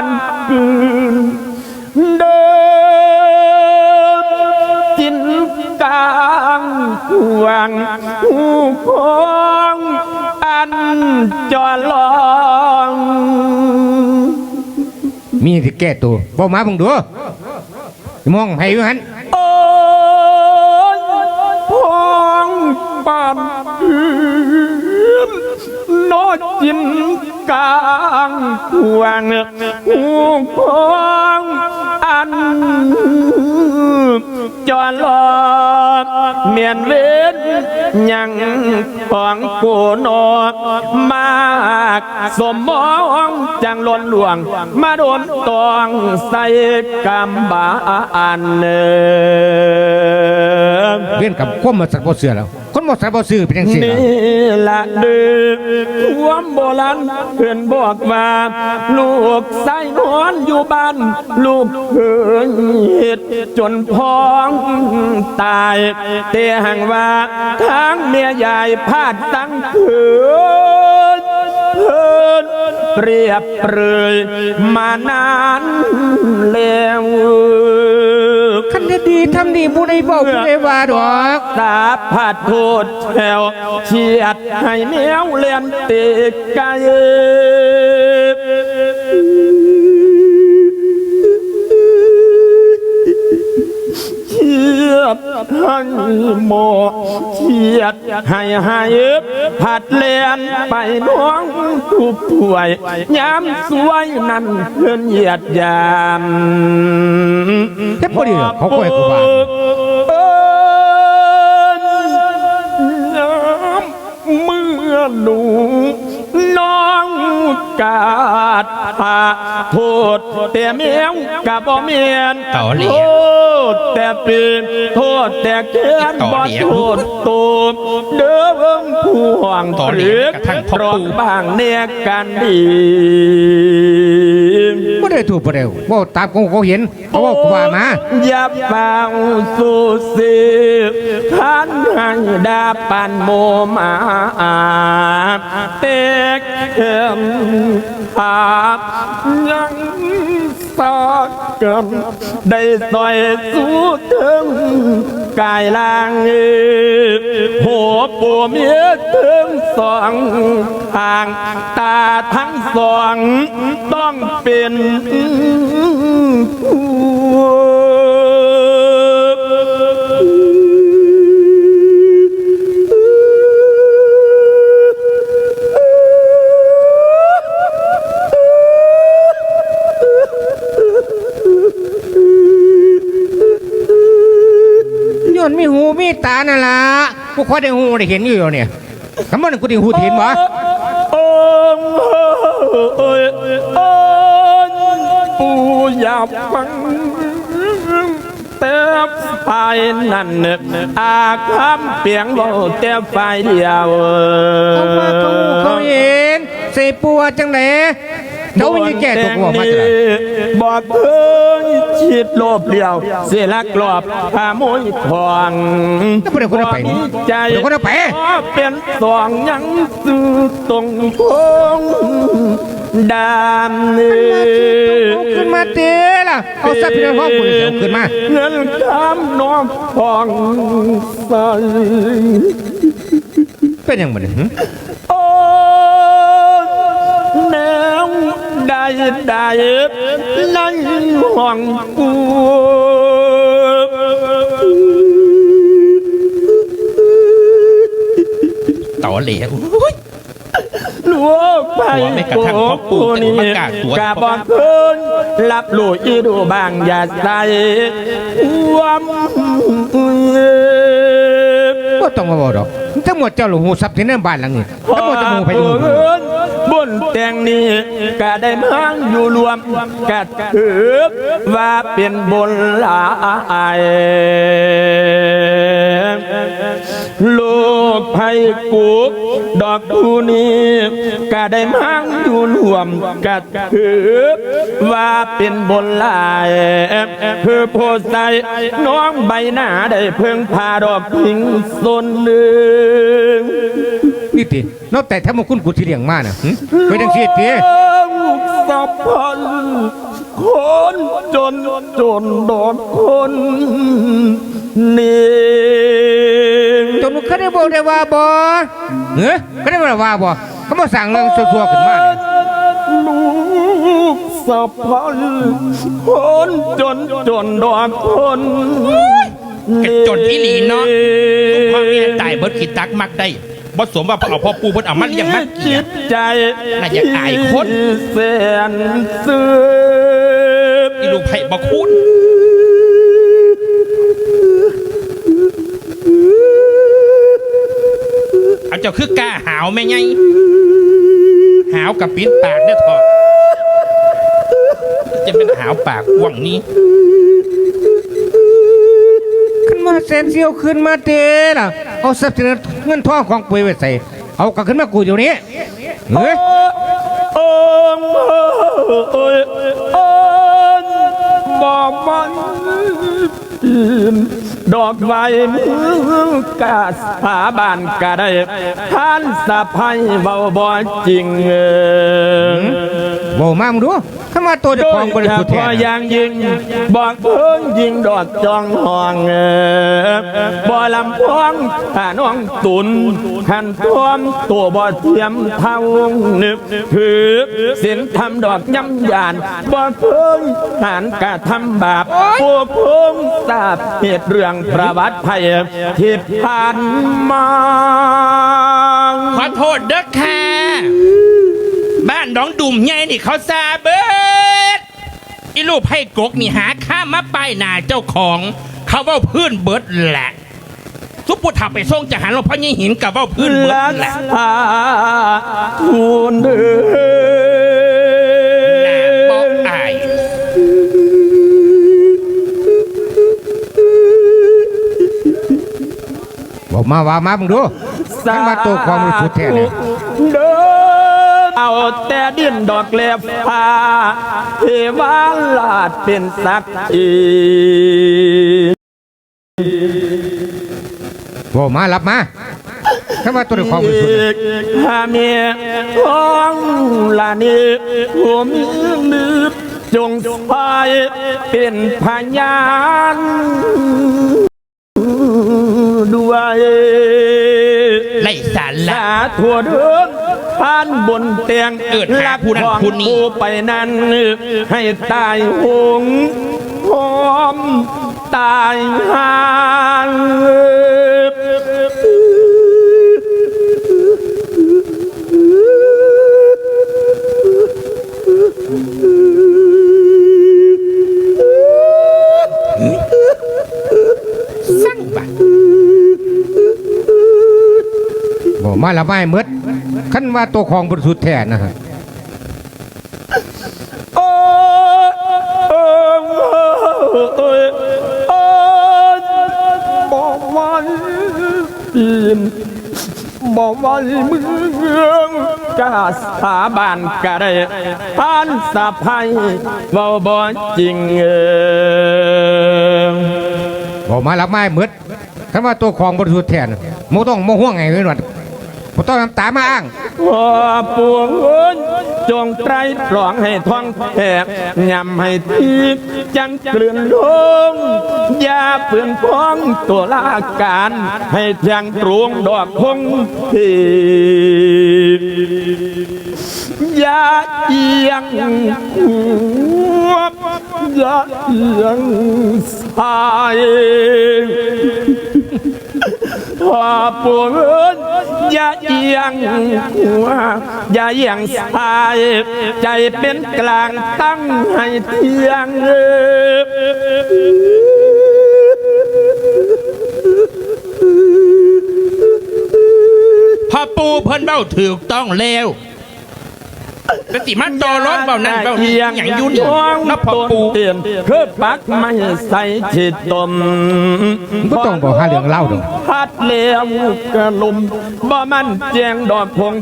านคืนเดิมจินกลางห่วงหูพองอันจอลองมีที่แก้ตัวบ่มาบิ่งดูมองให้อยู่หันโอ้ยพองปานคืนนอจิน กลางหวังหูพองอันจอลองเมียนเว้นยังของโกนอกมากสมมองจังล้นหลวงมาโดนตองใส่กำบาอันเนอเรียนกับความมาสักบ่เสือแล้ว นบ่สักบ่ซื้อเป็นจังซี่ล่ะนี่ละเดือความโบราณเพื่อนบอกว่าลูกใส่นอนอยู่บ้าน ลูกเกินเหตุจนพ้องตายเตียหังว่าทางเมียใหญ่พาดตั้งเถินเถินเปรียบเปรยมานานแล้ว คันดีทำดีบ่ได้เว้าบ่ได้ว่าดอกตาผัดโทษแถวเฉียดให้แมวเลียนติกไก ยดให้หมอเฉียดให้ให้ผัดเลียนไปน้องผู้ป่วยยามสวยนั่นเพื่อนเหยียดยามแต่บ่ดีหรอกเขาก็ให้กูว่าเอิ้นน้ำเมื่อหนู น้องกาดพาโทษแต่เมียงกับบ่เมียนต่อเหลียโทษแต่ปีนโทษแต่เกียนต่อบ่เหลียโทษตูมเด้อเบิ่งผู้ห่วงต่อเหลียกระทั่งพ่อรอปู่บางเนี่ยกันดี บ่ได้ถูกบ่ได้บ่ตามของเขาเห็นเขาเว่ากูว่ามาอย่าเป่าสู่สิท่านให้ดาปันโมมาเตกเข็ม อาบยังสักกันได้ซอยสู้ถึงกายลางหัวปูเมียถึงสองทางตาทั้งสองต้องเป็นผู้ หูมีตานั่นล่ะกูคอยได้หูได้เห็นอยู่เนี่ยคำว่ากูได้หูเห็นบ่ปูอยากฟังแต่ฝ่ายนั้นอาคำเปียงเบาแต่ฝ่ายเดียวเขามาเขาหูเขาเห็นใส่ปัวจังเดี๋ย วมันจะแก้ตัวกูออกมาจ้ะบอกเคยชิดโลบเดียว เสียลักลอบขโมยทองแล้วบ่ได้คนเอาไปนี่ใจบ่ได้คนเอาไปขอเป็นสองยังซื้อตรงพงดามนี่เอาขึ้นมาเตะล่ะเอาทรัพย์สินของกูนี่เอาขึ้นมาเงินคำน้องฟองใสเป็นหยังบ่เได้ได้นห้องกูต่อเหลียลวกไปหัวไม่กระทั่งพ่อปู่แต่ว่ากล้าตัวกาบอกเพิ่นรับลูกอีดูบางอย่าใส่ความ บ่ต้องมาบอกดอกทั้งหมดเจ้าหลวงหูทรัพย์สินในบ้านหลังนี้ทั้งหมดจะมูไปดูเอิ้นบนแต่งนี้ก็ได้มังอยู่รวมกัดถือว่าเป็นบนหลาย ลูกไผ่กุกดอกดูนี้ก็ได้มังอยู่รวมกัดถือว่าเป็นบนหลายคือโพสใสน้องใบหน้าได้เพิ่งพาดอกพิงสนหนึ่งนี่ตินอกแต่ถ้ามาคุณกูที่เลี้ยงมาน่ะหึไปจังซี่ติลูกสสัพพันคนจนจนดอกคน นี่จนเขาได้บอกได้ว่าบ่เฮ้ยเขาได้บอกว่าบ่เขามาสั่งเรื่องซัวๆขึ้นมาเนี่ยลูกสัพพันคนจนจนดอกคนกระจนที่หลีเนาะพ่อแม่ตายเบิดขีตักมักได้บ่สมว่าเอาพ่อปูเพิ่นเอามาเลี้ยงมักเกีจิยตใจน่าจะอายคนแสนซื้ออีลูกไผ่บ่คุ้น เอาเจ้าคือกล้าหาวแม่ไงหาวกับปิ้นปากเนี่ยเถอะจะเป็นหาวปากกว่างนี้ ขึ้นมาแสนเสียวขึ้นมาเตะล่ะเอาทรัพย์สินเงินทองของปุยไว้ใส่เอากลับขึ้นมากูเดี๋ยวนี้เฮ้ยโอ้โอ้ยโอ้ย บอกมันดอกไม้มือกาสาบานกะได้ท่านสะพายเบาบ่จริงเออ บอกมามึงดูข้ามาตัวเจ้าของบริสุทธิ์พแท้อยังยิงบอกเพิ่งยิงดอกจองห้องเออบ่ลำพองถ้าน้องตุนขันท่วมตัวบ่เทียมเท่านึกถือสินทำดอกย้ำยานบ่เพิ่งหานกะทำบาปพวกเพิ่งทราบเหตุเรื่องประวัติภัยที่ผ่านมาขอโทษเด้อค่ะ บ้านน้องดุ่มใหญ่นี่เขาซาเบิดอีลูกให้กกนี่หาข้ามมาป้ายหน้าเจ้าของ เขาเว่าพื้นเบิดแหละทุบปุถับไปส่งจะหันหลวงพ่อยี่หินกับเว่าพื้นเบิดรักแหละ ษาทูลเด้หน้าบออกอาย บอกมาว่ามามึงดูข้ามาตัวของบริสุทธิ์แท้เนี่ย เดิน เอาแต่ดินดอกเล็บผ้าเทวาลาดเป็นสักอีบอกมารับมาข้ามาตัวเจ้าของบริสุทธิ์เนี่ยหาเมียท้องลานีผมมือจงไปเป็นพยานด้วยไล่สารละสาทั่วเดิน ผ่านบนเตียงเอิ้นหาผู้นั้นผู้นี้ ผู้ไปนั้นให้ตายหงพร้อมตายหางสั่งบัดบอกมาละไม่เมด ขั้นว่าตัวของบริสุทธิ์แท้นะฮะโอ้โอ้โอ้ยโอ้ยบอกวันปีนบอกวันเมืองกาสาบานกะได้ท่านสะพายเบาบ่จริงเออบอกมาละไม่เมดขั้นว่าตัวของบริสุทธิ์แท้นะโมต้องโมห่วงไงเว้ยหนวด โมต้องน้ำตามาอ้างพ่อปวงเอิ้นจงไตรปลองให้ท้องแตกยำให้ทีจังเกลื่อนลงอย่าเปื่อนพ้องตัวลาการ ให้เทียงตรวงดอกคงทีอย่าเอียงอย่าเอียงสายพอปวงเอิญ อย่าเอียงหัวอย่าเอียงสายใจเป็นกลางตั้งให้เที่ยงพ่อปูเพิ่นเบ้าถูกต้องแล้ว แต่ติมันต่อร้อนเบ้านั่นเบ้านี่อย่างอยุ่นนับพ่อปูเตียนคือปักไม่ใส่จิตตมบ่ต้องบอกหาเรื่องเล่าดอกพัดเลี้ยงกระลมบ่มันแจงดอกพง